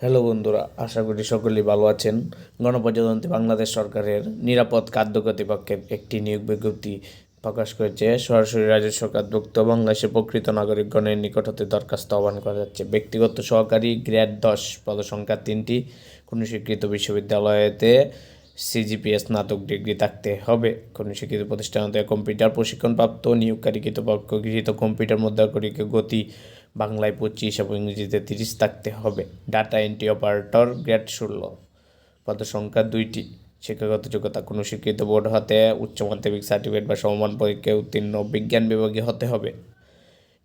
Hello বন্ধুরা, আশা করি সকলেই ভালো আছেন। গণপ্রজাতন্ত্রী বাংলাদেশ সরকারের নিরাপদ খাদ্য কর্তৃপক্ষের একটি নিয়োগ বিজ্ঞপ্তি প্রকাশ করেছে। সরাসরি রাজস্ব খাতভুক্ত বাংলাদেশের প্রকৃত নাগরিকগণের নিকট হতে দরখাস্ত আহ্বান করা যাচ্ছে। ব্যক্তিগত সহকারী গ্রেড দশ পদসংখ্যা তিনটি কোনো স্বীকৃত বিশ্ববিদ্যালয়েতে সিজিপিএস স্নাতক ডিগ্রি থাকতে হবে। কোনো স্বীকৃত প্রতিষ্ঠান হতে কম্পিউটার প্রশিক্ষণপ্রাপ্ত নিয়োগকারী কৃতপক্ষ গৃহীত কম্পিউটার মুদ্রাকরীকে গতি বাংলায় পঁচিশ এবং ইংরেজিতে তিরিশ থাকতে হবে। ডাটা এন্ট্রি অপারেটর গ্রেড ষোলো। পদসংখ্যা দুইটি। শিক্ষাগত যোগ্যতা কোনো স্বীকৃত বোর্ড হতে উচ্চ মাধ্যমিক সার্টিফিকেট বা সমমান পরীক্ষায় উত্তীর্ণ বিজ্ঞান বিভাগে হতে হবে।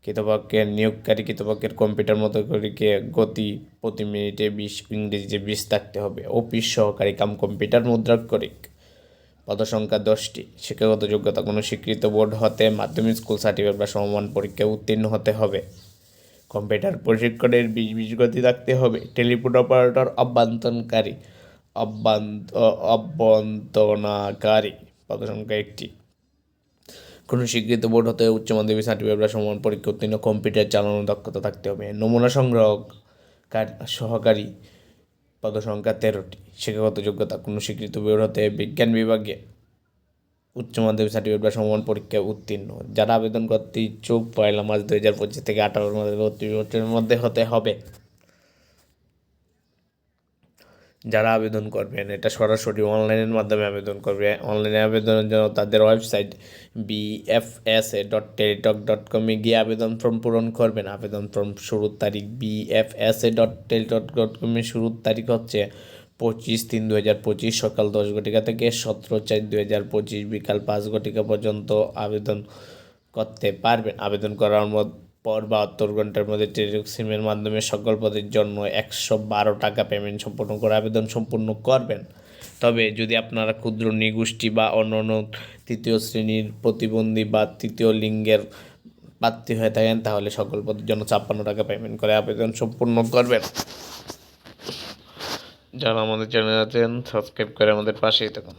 কৃতপক্ষের নিয়োগকারী কৃতপক্ষের কম্পিউটার মতো করিকে গতি প্রতি মিনিটে বিশ, ইংরেজিতে বিশ থাকতে হবে। অফিস সহকারী কাম কম্পিউটার মুদ্রা মুদ্রাক্ষরিক পদসংখ্যা দশটি। শিক্ষাগত যোগ্যতা কোনো স্বীকৃত বোর্ড হতে মাধ্যমিক স্কুল সার্টিফিকেট বা সমমান পরীক্ষায় উত্তীর্ণ হতে হবে। কম্পিউটার প্রশিক্ষণের বিশ গতি থাকতে হবে। টেলিফোন অপারেটর অভ্যন্তরণকারী, অভ্যন্ত অভ্যন্তনাকারী পদসংখ্যা একটি। কোনো স্বীকৃত বোর্ড হতে উচ্চ মাধ্যমিক সার্টিফিকেট সমান পরীক্ষা উত্তীর্ণ কম্পিউটার চালানোর দক্ষতা থাকতে হবে। নমুনা সংগ্রহ কার- সহকারী পদসংখ্যা তেরোটি। শিক্ষাগত যোগ্যতা কোনো স্বীকৃত বোর্ড হতে বিজ্ঞান বিভাগে উচ্চ মাধ্যমিক সার্টিফিকেট বা সমান পরীক্ষায় উত্তীর্ণ। যারা আবেদন করতে ইচ্ছুক, পয়লা মার্চ দুই হাজার পঁচিশ থেকে আঠারোর মধ্যে বত্রিশ মধ্যে হতে হবে। যারা আবেদন করবেন, এটা সরাসরি অনলাইনের মাধ্যমে আবেদন করবে। অনলাইনে আবেদনের জন্য তাদের website BFSA dot Teletalk dot কমে গিয়ে আবেদন ফর্ম পূরণ করবেন। আবেদন ফর্ম শুরুর তারিখ বিএফএসএ ডট টেলিটক ডট কমে শুরুর তারিখ হচ্ছে পঁচিশ তিন দু হাজার পঁচিশ সকাল দশ ঘটিকা থেকে সতেরো চার দু হাজার পঁচিশ বিকাল পাঁচ ঘটিকা পর্যন্ত আবেদন করতে পারবেন। আবেদন করার পর বাহাত্তর ঘণ্টার মধ্যে টেলিটক সিমের মাধ্যমে সকল পদের জন্য একশো বারো টাকা পেমেন্ট সম্পূর্ণ করে আবেদন সম্পূর্ণ করবেন। তবে যদি আপনারা ক্ষুদ্র নিগোষ্ঠী বা অন্য অন্য তৃতীয় শ্রেণির প্রতিবন্ধী বা তৃতীয় লিঙ্গের প্রার্থী হয়ে থাকেন, তাহলে সকল পদের জন্য ছাপ্পান্ন টাকা পেমেন্ট করে আবেদন সম্পূর্ণ করবেন। যারা আমাদের চ্যানেল আছেন সাবস্ক্রাইব করে আমাদের পাশেই থাকুন।